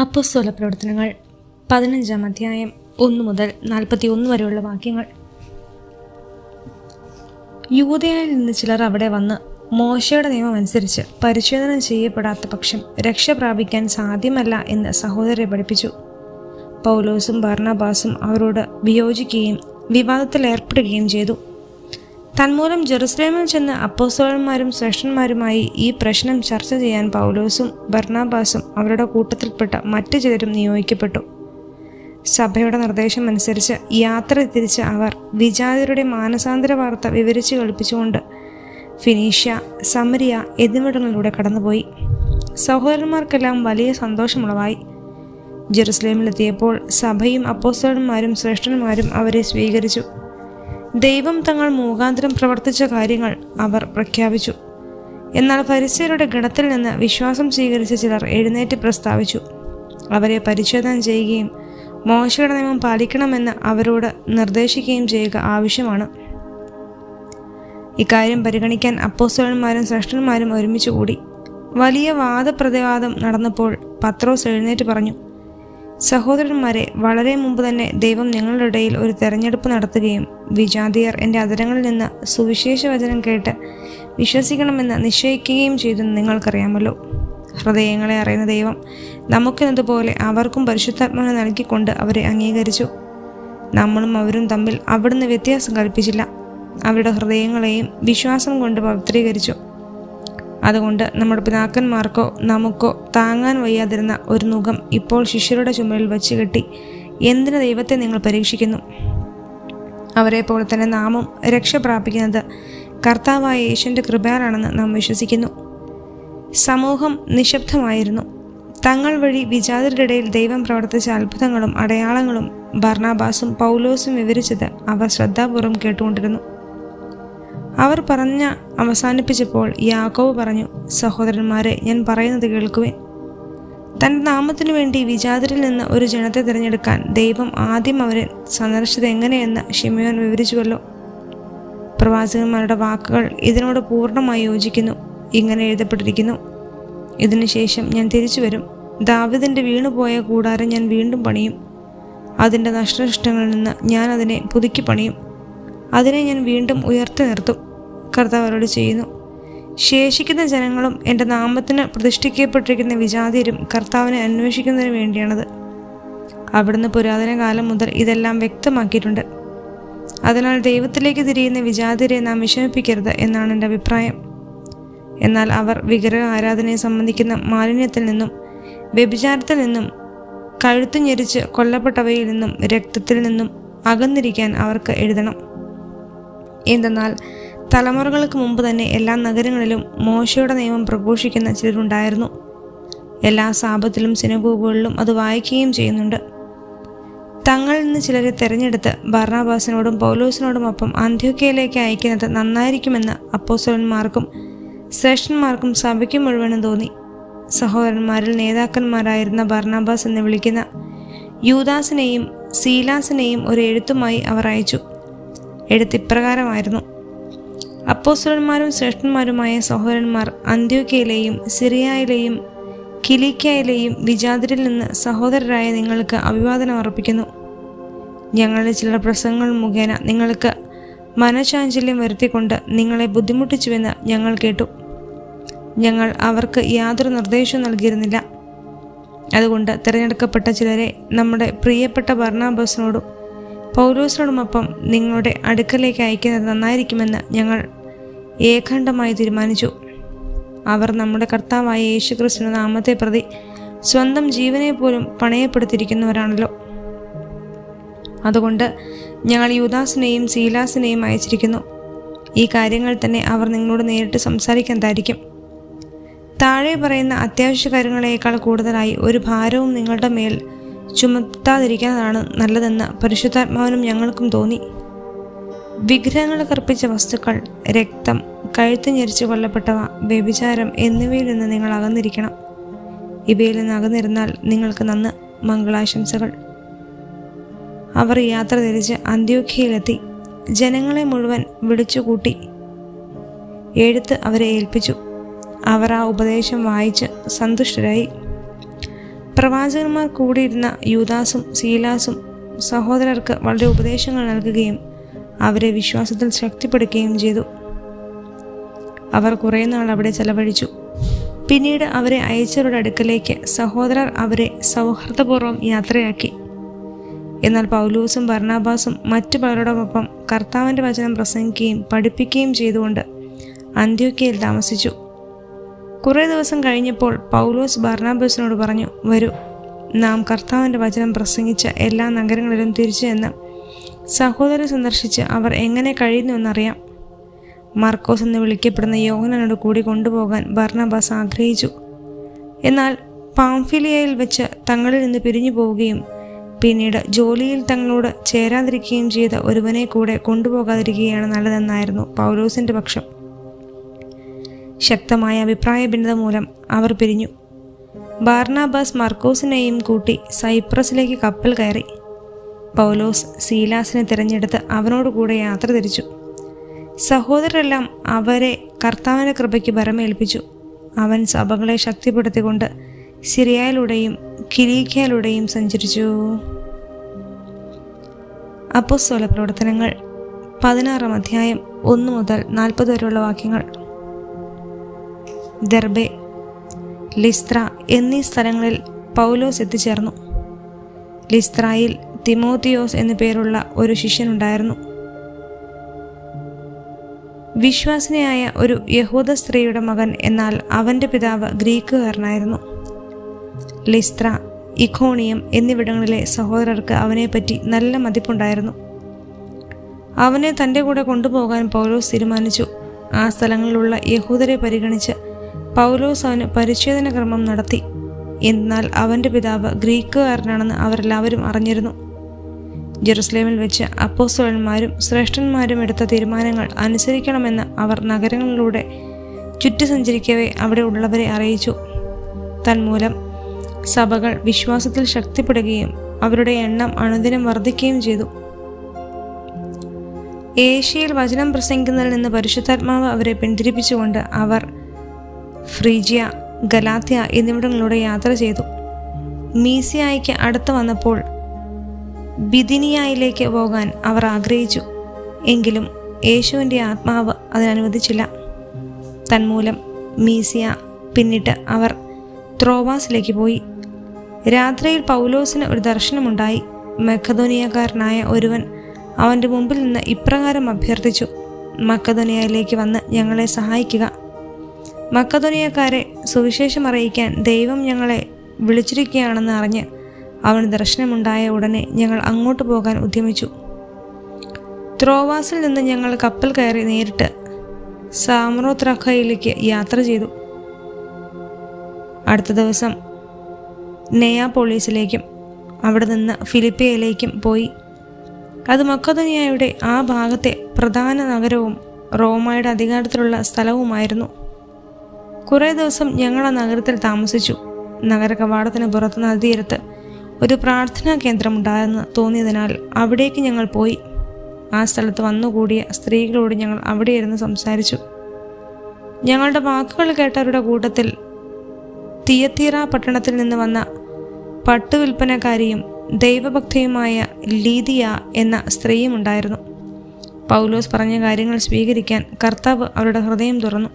അപ്പോസ്തല പ്രവർത്തനങ്ങൾ പതിനഞ്ചാം അധ്യായം ഒന്ന് മുതൽ നാൽപ്പത്തി ഒന്ന് വരെയുള്ള വാക്യങ്ങൾ. യൂതയായിൽ നിന്ന് ചിലർ അവിടെ വന്ന് മോശയുടെ നിയമം അനുസരിച്ച് പരിശോധന ചെയ്യപ്പെടാത്ത പക്ഷം രക്ഷ പ്രാപിക്കാൻ സാധ്യമല്ല എന്ന് സഹോദരരെ പഠിപ്പിച്ചു. പൗലോസും ഭർണാബാസും അവരോട് വിയോജിക്കുകയും വിവാദത്തിൽ ഏർപ്പെടുകയും ചെയ്തു. തന്മൂലം ജെറുസലേമിൽ ചെന്ന് അപ്പോസ്തലന്മാരും ശ്രേഷ്ഠന്മാരുമായി ഈ പ്രശ്നം ചർച്ച ചെയ്യാൻ പൗലോസും ബർണാബാസും അവരുടെ കൂട്ടത്തിൽപ്പെട്ട മറ്റു ചിലരും നിയോഗിക്കപ്പെട്ടു. സഭയുടെ നിർദ്ദേശം അനുസരിച്ച് യാത്ര തിരിച്ച അവർ വിജാതിരുടെ മാനസാന്തര വാർത്ത വിവരിച്ചു കളിപ്പിച്ചുകൊണ്ട് ഫിനീഷ്യ സമരിയ എന്നിവിടങ്ങളിലൂടെ കടന്നുപോയി. സഹോദരന്മാർക്കെല്ലാം വലിയ സന്തോഷമുളവായി. ജെറുസലേമിലെത്തിയപ്പോൾ സഭയും അപ്പോസ്തലന്മാരും ശ്രേഷ്ഠന്മാരും അവരെ സ്വീകരിച്ചു. ദൈവം തങ്ങൾ മൂകാന്തരം പ്രവർത്തിച്ച കാര്യങ്ങൾ അവർ പ്രഖ്യാപിച്ചു. എന്നാൽ പരിസ്ഥിതിയുടെ ഗണത്തിൽ നിന്ന് വിശ്വാസം സ്വീകരിച്ച ചിലർ എഴുന്നേറ്റ് പ്രസ്താവിച്ചു. അവരെ പരിശോധന ചെയ്യുകയും മോശയുടെ നിയമം പാലിക്കണമെന്ന് അവരോട് നിർദ്ദേശിക്കുകയും ചെയ്യുക ആവശ്യമാണ്. ഇക്കാര്യം പരിഗണിക്കാൻ അപ്പോസ്തലന്മാരും ശ്രേഷ്ഠന്മാരും ഒരുമിച്ച് കൂടി. വലിയ വാദപ്രതിവാദം നടന്നപ്പോൾ പത്രോസ് എഴുന്നേറ്റ് പറഞ്ഞു സഹോദരന്മാരെ വളരെ മുമ്പ് തന്നെ ദൈവം ഞങ്ങളുടെ ഇടയിൽ ഒരു തെരഞ്ഞെടുപ്പ് നടത്തുകയും വിജാതിയർ എന്റെ അതരങ്ങളിൽ നിന്ന് സുവിശേഷ വചനം കേട്ട് വിശ്വസിക്കണമെന്ന് നിശ്ചയിക്കുകയും ചെയ്തെന്ന് നിങ്ങൾക്കറിയാമല്ലോ. ഹൃദയങ്ങളെ അറിയുന്ന ദൈവം നമുക്കെന്നതുപോലെ അവർക്കും പരിശുദ്ധാത്മാവിനെ നൽകിക്കൊണ്ട് അവരെ അംഗീകരിച്ചു. നമ്മളും അവരും തമ്മിൽ അവിടുന്ന് വ്യത്യാസം കൽപ്പിച്ചില്ല. അവരുടെ ഹൃദയങ്ങളെയും വിശ്വാസം കൊണ്ട് പവിത്രീകരിച്ചു. അതുകൊണ്ട് നമ്മുടെ പിതാക്കന്മാർക്കോ നമുക്കോ താങ്ങാൻ വയ്യാതിരുന്ന ഒരു മുഖം ഇപ്പോൾ ശിഷ്യരുടെ ചുമലിൽ വച്ച് കെട്ടി എന്തിന് ദൈവത്തെ നിങ്ങൾ പരീക്ഷിക്കുന്നു? അവരെ പോലെ തന്നെ നാമം രക്ഷ പ്രാപിക്കുന്നത് കർത്താവായ യേശുവിന്റെ കൃപയാലാണെന്ന് നാം വിശ്വസിക്കുന്നു. സമൂഹം നിശബ്ദമായിരുന്നു. തങ്ങൾ വഴി വിജാതരുടെ ഇടയിൽ ദൈവം പ്രവർത്തിച്ച അത്ഭുതങ്ങളും അടയാളങ്ങളും ബർണാബാസും പൗലോസും വിവരിച്ചത് അവർ ശ്രദ്ധാപൂർവം കേട്ടുകൊണ്ടിരുന്നു. അവർ പറഞ്ഞ അവസാനിപ്പിച്ചപ്പോൾ യാക്കോവ് പറഞ്ഞു സഹോദരന്മാരെ ഞാൻ പറയുന്നത് കേൾക്കുവേൻ. തന്റെ നാമത്തിനു വേണ്ടി വിജാതരിൽ നിന്ന് ഒരു ജനത്തെ തിരഞ്ഞെടുക്കാൻ ദൈവം ആദ്യം അവരെ സന്ദർശിച്ചത് എങ്ങനെയെന്ന് ഷിമയോൻ വിവരിച്ചുവല്ലോ. പ്രവാചകന്മാരുടെ വാക്കുകൾ ഇതിനോട് പൂർണമായി യോജിക്കുന്നു. ഇങ്ങനെ എഴുതപ്പെട്ടിരിക്കുന്നു. ഇതിനുശേഷം ഞാൻ തിരിച്ചു വരും ദാവിദിന്റെ വീണുപോയ കൂടാരം ഞാൻ വീണ്ടും പണിയും. അതിന്റെ നഷ്ടനഷ്ടങ്ങളിൽ നിന്ന് ഞാൻ അതിനെ പുതുക്കി പണിയും അതിനെ ഞാൻ വീണ്ടും ഉയർത്തി നിർത്തും. കർത്താവ് ചെയ്യുന്നു. ശേഷിക്കുന്ന ജനങ്ങളും എന്റെ നാമത്തിന് പ്രതിഷ്ഠിക്കപ്പെട്ടിരിക്കുന്ന വിജാതിരും കർത്താവിനെ അന്വേഷിക്കുന്നതിന് വേണ്ടിയാണത്. അവിടുന്ന് പുരാതന കാലം മുതൽ ഇതെല്ലാം വ്യക്തമാക്കിയിട്ടുണ്ട്. അതിനാൽ ദൈവത്തിലേക്ക് തിരിയുന്ന വിജാതിരെ നാം വിഷമിപ്പിക്കരുത് എന്നാണ് എന്റെ അഭിപ്രായം. എന്നാൽ അവർ വിഗ്രഹ ആരാധനയെ സംബന്ധിക്കുന്ന മാലിന്യത്തിൽ നിന്നും വ്യഭിചാരത്തിൽ നിന്നും കഴുത്തു ഞെരിച്ച് കൊല്ലപ്പെട്ടവയിൽ നിന്നും രക്തത്തിൽ നിന്നും അകന്നിരിക്കാൻ അവർക്ക് എഴുതണം. എന്തെന്നാൽ തലമുറകൾക്ക് മുമ്പ് തന്നെ എല്ലാ നഗരങ്ങളിലും മോശയുടെ നിയമം പ്രഘോഷിക്കുന്ന ചിലരുണ്ടായിരുന്നു. എല്ലാ സാപത്തിലും സിനഗോഗുകളിലും അത് വായിക്കുകയും ചെയ്യുന്നുണ്ട്. തങ്ങളിൽ നിന്ന് ചിലരെ തെരഞ്ഞെടുത്ത് ഭർണാബാസിനോടും പൗലോസിനോടുമൊപ്പം അന്ത്യോക്കയിലേക്ക് അയക്കുന്നത് നന്നായിരിക്കുമെന്ന് അപ്പോസലന്മാർക്കും ശ്രേഷ്ഠന്മാർക്കും സഭയ്ക്ക് മുഴുവനും തോന്നി. സഹോദരന്മാരിൽ നേതാക്കന്മാരായിരുന്ന ഭർണാബാസ് എന്ന് വിളിക്കുന്ന യൂദാസിനെയും സീലാസിനെയും ഒരു എഴുത്തുമായി അവർ അയച്ചു. എഴുത്തിപ്രകാരമായിരുന്നു അപ്പോസ്തലന്മാരും ശ്രേഷ്ഠന്മാരുമായ സഹോദരന്മാർ അന്ത്യോക്കയിലെയും സിറിയയിലെയും കിലിക്കയിലെയും വിജാതിരിൽ നിന്ന് സഹോദരരായ നിങ്ങൾക്ക് അഭിവാദനം അർപ്പിക്കുന്നു. ഞങ്ങളുടെ ചില പ്രസംഗങ്ങൾ മുഖേന നിങ്ങൾക്ക് മനഃശാഞ്ചല്യം വരുത്തിക്കൊണ്ട് നിങ്ങളെ ബുദ്ധിമുട്ടിച്ചുവെന്ന് ഞങ്ങൾ കേട്ടു. ഞങ്ങൾ അവർക്ക് യാതൊരു നിർദ്ദേശവും നൽകിയിരുന്നില്ല. അതുകൊണ്ട് തിരഞ്ഞെടുക്കപ്പെട്ട ചിലരെ നമ്മുടെ പ്രിയപ്പെട്ട ഭർണാബസിനോടും പൗലോസിനോടുമൊപ്പം നിങ്ങളുടെ അടുക്കലേക്ക് അയക്കുന്നത് നന്നായിരിക്കുമെന്ന് ഞങ്ങൾ ഏകാണ്ഡമായി തീരുമാനിച്ചു. അവർ നമ്മുടെ കർത്താവായ യേശുക്രിസ്തു നാമത്തെ പ്രതി സ്വന്തം ജീവനെ പോലും പണയപ്പെടുത്തിയിരിക്കുന്നവരാണല്ലോ. അതുകൊണ്ട് ഞങ്ങൾ യുദാസിനെയും സീലാസിനെയും അയച്ചിരിക്കുന്നു. ഈ കാര്യങ്ങൾ തന്നെ അവർ നിങ്ങളോട് നേരിട്ട് സംസാരിക്കുന്നതായിരിക്കും താഴെ പറയുന്ന അത്യാവശ്യ കാര്യങ്ങളേക്കാൾ കൂടുതലായി ഒരു ഭാരവും നിങ്ങളുടെ മേൽ ചുമത്താതിരിക്കുന്നതാണ് നല്ലതെന്ന് പരിശുദ്ധാത്മാവിനും ഞങ്ങൾക്കും തോന്നി. വിഗ്രഹങ്ങൾ കർപ്പിച്ച വസ്തുക്കൾ രക്തം കഴുത്ത് ഞെരിച്ചു കൊല്ലപ്പെട്ടവ വ്യഭിചാരം എന്നിവയിൽ നിന്ന് നിങ്ങൾ അകന്നിരിക്കണം. ഇവയിൽ നിന്ന് അകന്നിരുന്നാൽ നിങ്ങൾക്ക് നന്ന് മംഗളാശംസകൾ. അവർ യാത്ര തിരിച്ച് അന്ത്യോഖ്യയിലെത്തി. ജനങ്ങളെ മുഴുവൻ വിളിച്ചുകൂട്ടി. എഴുത്ത് അവരെ ഏൽപ്പിച്ചു. അവർ ആ ഉപദേശം വായിച്ച് സന്തുഷ്ടരായി. പ്രവാചകന്മാർ കൂടിയിരുന്ന യൂദാസും സീലാസും സഹോദരർക്ക് വളരെ ഉപദേശങ്ങൾ നൽകുകയും അവരെ വിശ്വാസത്തിൽ ശക്തിപ്പെടുത്തുകയും ചെയ്തു. അവർ കുറേ നാൾ അവിടെ ചെലവഴിച്ചു. പിന്നീട് അവരെ അയച്ചവരുടെ അടുക്കലേക്ക് സഹോദരർ അവരെ സൗഹൃദപൂർവം യാത്രയാക്കി. എന്നാൽ പൗലൂസും ഭർണാബാസും മറ്റു പലരോടൊപ്പം കർത്താവിന്റെ വചനം പ്രസംഗിക്കുകയും പഠിപ്പിക്കുകയും ചെയ്തുകൊണ്ട് അന്ത്യോക്കയിൽ താമസിച്ചു. കുറേ ദിവസം കഴിഞ്ഞപ്പോൾ പൗലോസ് ഭർണാബാസിനോട് പറഞ്ഞു വരൂ നാം കർത്താവിന്റെ വചനം പ്രസംഗിച്ച എല്ലാ നഗരങ്ങളിലും തിരിച്ചു എന്ന് സഹോദരരെ സന്ദർശിച്ച് അവർ എങ്ങനെ കഴിയുന്നുവെന്നറിയാം. മാർക്കോസ് എന്ന് വിളിക്കപ്പെടുന്ന യോഹനനോട് കൂടി കൊണ്ടുപോകാൻ ഭർണബാസ് ആഗ്രഹിച്ചു. എന്നാൽ പാംഫിലിയയിൽ വെച്ച് തങ്ങളിൽ നിന്ന് പിരിഞ്ഞു പോവുകയും പിന്നീട് ജോലിയിൽ തങ്ങളോട് ചേരാതിരിക്കുകയും ചെയ്ത ഒരുവനെ കൂടെ കൊണ്ടുപോകാതിരിക്കുകയാണ് നല്ലതെന്നായിരുന്നു പൗലോസിന്റെ പക്ഷം. ശക്തമായ അഭിപ്രായ ഭിന്നത മൂലം അവർ പിരിഞ്ഞു. ബാർണാബാസ് മർക്കോസിനെയും കൂട്ടി സൈപ്രസിലേക്ക് കപ്പൽ കയറി. പൗലോസ് സീലാസിനെ തിരഞ്ഞെടുത്ത് അവനോടുകൂടെ യാത്ര തിരിച്ചു. സഹോദരരെല്ലാം അവരെ കർത്താവിന്റെ കൃപയ്ക്ക് ഭരമേൽപ്പിച്ചു. അവൻ സഭകളെ ശക്തിപ്പെടുത്തിക്കൊണ്ട് സിറിയയിലൂടെയും കിരീക്കയിലൂടെയും സഞ്ചരിച്ചു. അപ്പോസ്തല പ്രവർത്തനങ്ങൾ പതിനാറാം അധ്യായം ഒന്ന് മുതൽ നാൽപ്പത് വരെയുള്ള വാക്യങ്ങൾ. ദർബെ ലിസ്ത്ര എന്നീ സ്ഥലങ്ങളിൽ പൗലോസ് എത്തിച്ചേർന്നു. ലിസ്ത്രയിൽ തിമോത്തിയോസ് എന്നു പേരുള്ള ഒരു ശിഷ്യനുണ്ടായിരുന്നു. വിശ്വാസിനിയായ ഒരു യഹൂദ സ്ത്രീയുടെ മകൻ എന്നാൽ അവന്റെ പിതാവ് ഗ്രീക്കുകാരനായിരുന്നു. ലിസ്ത്ര ഇഖോണിയം എന്നിവിടങ്ങളിലെ സഹോദരർക്ക് അവനെപ്പറ്റി നല്ല മതിപ്പുണ്ടായിരുന്നു. അവനെ തന്റെ കൂടെ കൊണ്ടുപോകാൻ പൗലോസ് തീരുമാനിച്ചു. ആ സ്ഥലങ്ങളിലുള്ള യഹൂദരെ പരിഗണിച്ച് പൗലോസ് അവന് പരിച്ഛേദന ക്രമം നടത്തി. എന്നാൽ അവന്റെ പിതാവ് ഗ്രീക്കുകാരനാണെന്ന് അവരെല്ലാവരും അറിഞ്ഞിരുന്നു. ജെറുസലേമിൽ വെച്ച് അപ്പോസ്തലന്മാരും ശ്രേഷ്ഠന്മാരും എടുത്ത തീരുമാനങ്ങൾ അനുസരിക്കണമെന്ന് അവർ നഗരങ്ങളിലൂടെ ചുറ്റി സഞ്ചരിക്കവേ അവിടെ ഉള്ളവരെ അറിയിച്ചു. തന്മൂലം സഭകൾ വിശ്വാസത്തിൽ ശക്തിപ്പെടുകയും അവരുടെ എണ്ണം അണുദിനം വർദ്ധിക്കുകയും ചെയ്തു. ഏഷ്യയിൽ വചനം പ്രസംഗിക്കുന്നതിൽ നിന്ന് പരിശുദ്ധാത്മാവ് അവരെ പിന്തിരിപ്പിച്ചുകൊണ്ട് അവർ ഫ്രീജിയ ഗലാത്യ എന്നിവിടങ്ങളിലൂടെ യാത്ര ചെയ്തു. മീസിയായിക്ക് അടുത്ത് വന്നപ്പോൾ ബിദിനിയായിലേക്ക് പോകാൻ അവർ ആഗ്രഹിച്ചു. എങ്കിലും യേശുവിന്റെ ആത്മാവ് അതിനനുവദിച്ചില്ല. തന്മൂലം മീസിയ പിന്നിട്ട് അവർ ത്രോവാസിലേക്ക് പോയി. രാത്രിയിൽ പൗലോസിന് ഒരു ദർശനമുണ്ടായി. മക്കധോനിയക്കാരനായ ഒരുവൻ അവന്റെ മുമ്പിൽ നിന്ന് ഇപ്രകാരം അഭ്യർത്ഥിച്ചു മക്കധോനിയയിലേക്ക് വന്ന് ഞങ്ങളെ സഹായിക്കുക. മക്കധോനിയക്കാരെ സുവിശേഷം അറിയിക്കാൻ ദൈവം ഞങ്ങളെ വിളിച്ചിരിക്കുകയാണെന്ന് അറിഞ്ഞ് അവന് ദർശനമുണ്ടായ ഉടനെ ഞങ്ങൾ അങ്ങോട്ട് പോകാൻ ഉദ്യമിച്ചു. ത്രോവാസിൽ നിന്ന് ഞങ്ങൾ കപ്പൽ കയറി നേരിട്ട് സാമ്രോത്രഖയിലേക്ക് യാത്ര ചെയ്തു. അടുത്ത ദിവസം നെയാപോളീസിലേക്കും അവിടെ നിന്ന് ഫിലിപ്പിയയിലേക്കും പോയി. അത് മക്കതനിയായുടെ ആ ഭാഗത്തെ പ്രധാന നഗരവും റോമയുടെ അധികാരത്തിലുള്ള സ്ഥലവുമായിരുന്നു. കുറേ ദിവസം ഞങ്ങൾ ആ നഗരത്തിൽ താമസിച്ചു. നഗര കവാടത്തിന് പുറത്ത് നദീരത്ത് ഒരു പ്രാർത്ഥനാ കേന്ദ്രമുണ്ടായെന്ന് തോന്നിയതിനാൽ അവിടേക്ക് ഞങ്ങൾ പോയി. ആ സ്ഥലത്ത് വന്നുകൂടിയ സ്ത്രീകളോട് ഞങ്ങൾ അവിടെ ഇരുന്ന് സംസാരിച്ചു. ഞങ്ങളുടെ വാക്കുകൾ കേട്ടവരുടെ കൂട്ടത്തിൽ തിയത്തീറ പട്ടണത്തിൽ നിന്ന് വന്ന പട്ടുവിൽപ്പനക്കാരിയും ദൈവഭക്തയുമായ ലീതിയ എന്ന സ്ത്രീയും ഉണ്ടായിരുന്നു. പൗലോസ് പറഞ്ഞ കാര്യങ്ങൾ സ്വീകരിക്കാൻ കർത്താവ് അവരുടെ ഹൃദയം തുറന്നു.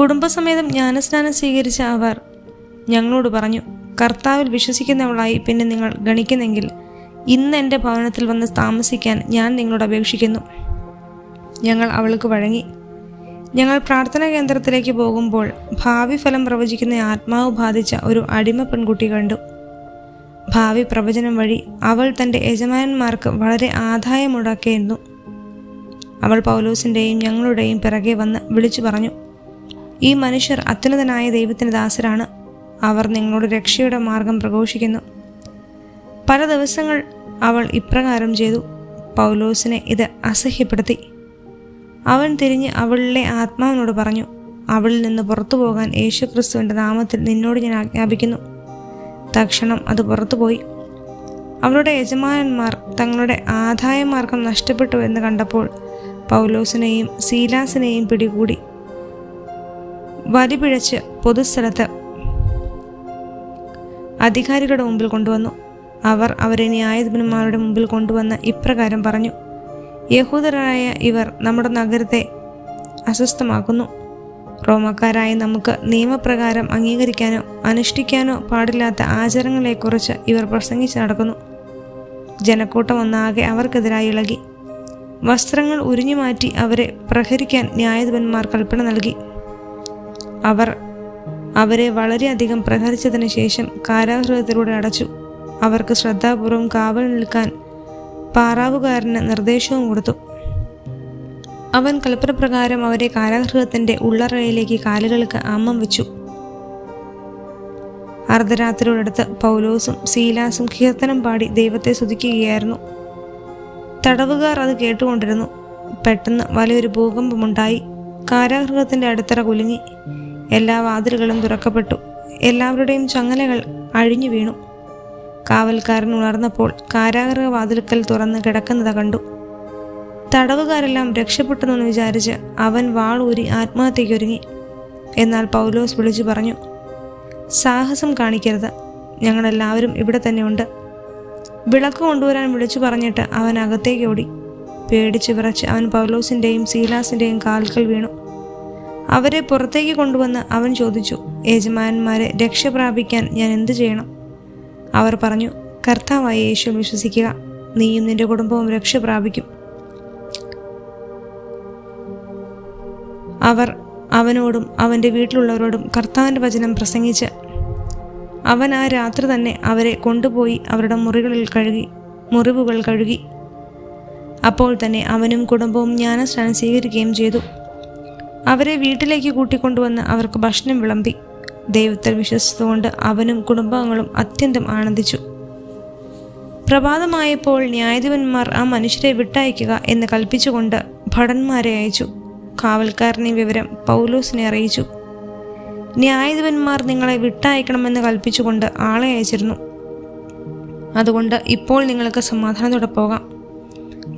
കുടുംബസമേതം ജ്ഞാനസ്നാനം സ്വീകരിച്ച അവർ ഞങ്ങളോട് പറഞ്ഞു കർത്താവിൽ വിശ്വസിക്കുന്നവളായി പിന്നെ നിങ്ങൾ ഗണിക്കുന്നെങ്കിൽ ഇന്ന് എന്റെ ഭവനത്തിൽ വന്ന് താമസിക്കാൻ ഞാൻ നിങ്ങളോട് അപേക്ഷിക്കുന്നു. ഞങ്ങൾ അവൾക്ക് വഴങ്ങി. ഞങ്ങൾ പ്രാർത്ഥനാ കേന്ദ്രത്തിലേക്ക് പോകുമ്പോൾ ഭാവി ഫലം പ്രവചിക്കുന്ന ആത്മാവ് ബാധിച്ച ഒരു അടിമ പെൺകുട്ടി കണ്ടു. ഭാവി പ്രവചനം വഴി അവൾ തന്റെ യജമാനന്മാർക്ക് വളരെ ആദായമുണ്ടാക്കിയിരുന്നു അവൾ പൗലോസിന്റെയും ഞങ്ങളുടെയും പിറകെ വന്ന് വിളിച്ചു പറഞ്ഞു ഈ മനുഷ്യർ അത്യുന്നതനായ ദൈവത്തിന് ദാസരാണ്. അവർ നിങ്ങളോട് രക്ഷയുടെ മാർഗം പ്രഘോഷിക്കുന്നു. പല ദിവസങ്ങൾ അവൾ ഇപ്രകാരം ചെയ്തു. പൗലോസിനെ ഇത് അസഹ്യപ്പെടുത്തി. അവൻ തിരിഞ്ഞ് അവളിലെ ആത്മാവിനോട് പറഞ്ഞു അവളിൽ നിന്ന് പുറത്തു പോകാൻ യേശുക്രിസ്തുവിന്റെ നാമത്തിൽ നിന്നോട് ഞാൻ ആജ്ഞാപിക്കുന്നു. തക്ഷണം അത് പുറത്തുപോയി അവളുടെ യജമാനന്മാർ തങ്ങളുടെ ആദായമാർഗം നഷ്ടപ്പെട്ടു എന്ന് കണ്ടപ്പോൾ പൗലോസിനെയും സീലാസിനെയും പിടികൂടി. വലിപിഴച്ച് പൊതുസ്ഥലത്ത് അധികാരികളുടെ മുമ്പിൽ കൊണ്ടുവന്നു. അവർ അവരെ ന്യായാധിപന്മാരുടെ മുമ്പിൽ കൊണ്ടുവന്ന് ഇപ്രകാരം പറഞ്ഞു യഹൂദരായ ഇവർ നമ്മുടെ നഗരത്തെ അസ്വസ്ഥമാക്കുന്നു. റോമക്കാരായ നമുക്ക് നിയമപ്രകാരം അംഗീകരിക്കാനോ അനുഷ്ഠിക്കാനോ പാടില്ലാത്ത ആചാരങ്ങളെക്കുറിച്ച് ഇവർ പ്രസംഗിച്ച് നടക്കുന്നു. ജനക്കൂട്ടം ഒന്നാകെ അവർക്കെതിരായി ഇളകി. വസ്ത്രങ്ങൾ ഉരിഞ്ഞുമാറ്റി അവരെ പ്രഹരിക്കാൻ ന്യായാധിപന്മാർ കൽപ്പന നൽകി. അവർ അവരെ വളരെയധികം പ്രഹരിച്ചതിന് ശേഷം കാരാഗൃഹത്തിലൂടെ അടച്ചു. അവർക്ക് ശ്രദ്ധാപൂർവം കാവൽ നിൽക്കാൻ പാറാവുകാരന് നിർദ്ദേശവും കൊടുത്തു. അവൻ കൽപ്പനപ്രകാരം അവരെ കാരാഗൃഹത്തിന്റെ ഉള്ളറയിലേക്ക് കാലുകൾക്ക് അമ്മം വെച്ചു. അർദ്ധരാത്രിയോടടുത്ത് പൗലോസും സീലാസും കീർത്തനം പാടി ദൈവത്തെ സ്തുതിക്കുകയായിരുന്നു. തടവുകാർ അത് കേട്ടുകൊണ്ടിരുന്നു. പെട്ടെന്ന് വലിയൊരു ഭൂകമ്പമുണ്ടായി. കാരാഗൃഹത്തിന്റെ അടിത്തറ കുലുങ്ങി. എല്ലാ വാതിലുകളും തുറക്കപ്പെട്ടു. എല്ലാവരുടെയും ചങ്ങലകൾ അഴിഞ്ഞു വീണു. കാവൽക്കാരൻ ഉണർന്നപ്പോൾ കാരാഗൃഹ വാതിലുക്കൽ തുറന്ന് കിടക്കുന്നത് കണ്ടു. തടവുകാരെല്ലാം രക്ഷപ്പെട്ടെന്ന് വിചാരിച്ച് അവൻ വാളൂരി ആത്മഹത്യയ്ക്കൊരുങ്ങി എന്നാൽ പൗലോസ് വിളിച്ചു പറഞ്ഞു സാഹസം കാണിക്കരുത്. ഞങ്ങളെല്ലാവരും ഇവിടെ തന്നെയുണ്ട് വിളക്ക് കൊണ്ടുവരാൻ വിളിച്ചു പറഞ്ഞിട്ട് അവൻ അകത്തേക്ക് ഓടി. പേടിച്ചു വിറച്ച് അവൻ പൗലോസിന്റെയും സീലാസിന്റെയും കാൽക്കൽ വീണു. അവരെ പുറത്തേക്ക് കൊണ്ടുവന്ന് അവൻ ചോദിച്ചു യജമാനന്മാരെ രക്ഷ പ്രാപിക്കാൻ ഞാൻ എന്തു ചെയ്യണം? അവർ പറഞ്ഞു കർത്താവായ യേശു വിശ്വസിക്കുക. നീയും നിന്റെ കുടുംബവും രക്ഷ പ്രാപിക്കും. അവർ അവനോടും അവന്റെ വീട്ടിലുള്ളവരോടും കർത്താവിന്റെ വചനം പ്രസംഗിച്ച് അവൻ ആ രാത്രി തന്നെ അവരെ കൊണ്ടുപോയി അവരുടെ മുറികളിൽ കഴുകി മുറിവുകൾ കഴുകി. അപ്പോൾ തന്നെ അവനും കുടുംബവും ജ്ഞാനസ്നാനം സ്വീകരിക്കുകയും ചെയ്തു. അവരെ വീട്ടിലേക്ക് കൂട്ടിക്കൊണ്ടുവന്ന് അവർക്ക് ഭക്ഷണം വിളമ്പി. ദൈവത്തിൽ വിശ്വസിച്ചതുകൊണ്ട് അവനും കുടുംബാംഗങ്ങളും അത്യന്തം ആനന്ദിച്ചു. പ്രഭാതമായപ്പോൾ ന്യായാധിപന്മാർ ആ മനുഷ്യരെ വിട്ടയക്കുക എന്ന് കൽപ്പിച്ചുകൊണ്ട് ഭടന്മാരെ അയച്ചു. കാവൽക്കാരനെ വിവരം പൗലോസിനെ അറിയിച്ചു. ന്യായാധിപന്മാർ നിങ്ങളെ വിട്ടയക്കണമെന്ന് കൽപ്പിച്ചുകൊണ്ട് ആളെ അയച്ചിരുന്നു. അതുകൊണ്ട് ഇപ്പോൾ നിങ്ങൾക്ക് സമാധാനത്തോടെ പോകാം.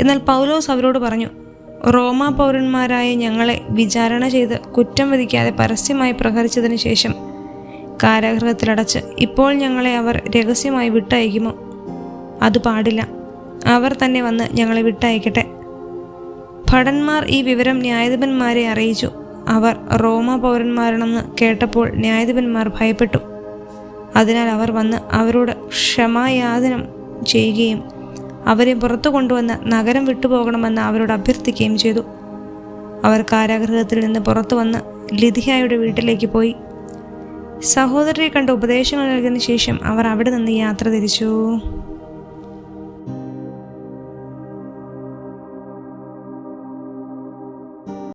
എന്നാൽ പൗലോസ് അവരോട് പറഞ്ഞു റോമാ പൗരന്മാരായ ഞങ്ങളെ വിചാരണ ചെയ്ത് കുറ്റം വിധിക്കാതെ പരസ്യമായി പ്രഹരിച്ചതിന് ശേഷം കാരാഗ്രഹത്തിലടച്ച് ഇപ്പോൾ ഞങ്ങളെ അവർ രഹസ്യമായി വിട്ടയക്കുമോ? അത് പാടില്ല. അവർ തന്നെ വന്ന് ഞങ്ങളെ വിട്ടയക്കട്ടെ. ഭടന്മാർ ഈ വിവരം ന്യായാധിപന്മാരെ അറിയിച്ചു. അവർ റോമ പൗരന്മാരാണെന്ന് കേട്ടപ്പോൾ ന്യായാധിപന്മാർ ഭയപ്പെട്ടു. അതിനാൽ അവർ വന്ന് അവരോട് ക്ഷമായാതനം ചെയ്യുകയും അവരെ പുറത്തു കൊണ്ടുവന്ന് നഗരം വിട്ടുപോകണമെന്ന് അവരോട് അഭ്യർത്ഥിക്കുകയും ചെയ്തു. അവർ കാരാഗൃഹത്തിൽ നിന്ന് പുറത്തു വന്ന് ലിഥിയായുടെ വീട്ടിലേക്ക് പോയി. സഹോദരരെ കണ്ട് ഉപദേശങ്ങൾ നൽകിയതിനു ശേഷം അവർ അവിടെ നിന്ന് യാത്ര തിരിച്ചു.